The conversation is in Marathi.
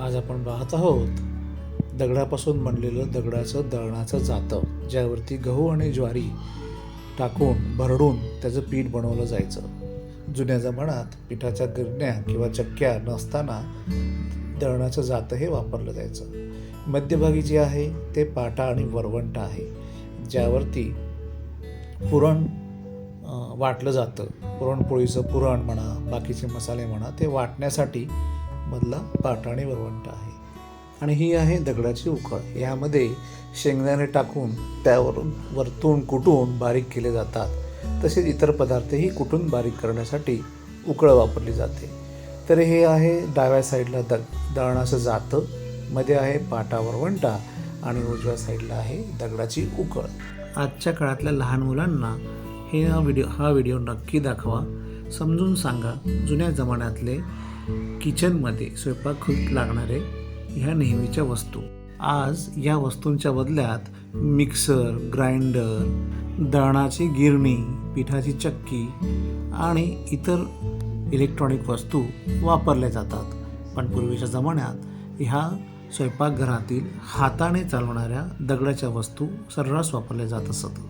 आज आपण पाहत आहोत दगडापासून बनलेलं दगडाचं दळणाचं जातं ज्यावरती गहू आणि ज्वारी टाकून भरडून त्याचं पीठ बनवलं जायचं. जुन्या जमान्यात पिठाच्या गिरण्या किंवा चक्क्या नसताना दळणाचं जातं हे वापरलं जायचं. मध्यभागी जे आहे ते पाटा आणि वरवंट आहे ज्यावरती पुरण वाटलं जातं. पुरणपोळीचं पुरण म्हणा बाकीचे मसाले म्हणा ते वाटण्यासाठी मधला पाटा आणि वरवंटा आहे. आणि ही आहे दगडाची उकळ. यामध्ये शेंगदाणे टाकून त्यावरून वरतून कुटून बारीक केले जातात. तसेच इतर पदार्थही कुटून बारीक करण्यासाठी उकळ वापरली जाते. तर हे आहे डाव्या साईडला द दळणाचं जातं. मध्ये आहे पाटा वरवंटा आणि उजव्या साईडला आहे दगडाची उकळ. आजच्या काळातल्या लहान मुलांना हे हा व्हिडिओ हा व्हिडिओ नक्की दाखवा. समजून सांगा जुन्या जमान्यातले किचनमध्ये स्वयंपाकघरीत लागणारे ह्या नेहमीच्या वस्तू. आज या वस्तूंच्या बदल्यात मिक्सर ग्राइंडर दळणाची गिरणी पिठाची चक्की आणि इतर इलेक्ट्रॉनिक वस्तू वापरल्या जातात. पण पूर्वीच्या जमान्यात ह्या स्वयंपाकघरातील हाताने चालवणाऱ्या दगडाच्या वस्तू सर्रास वापरल्या जात असत.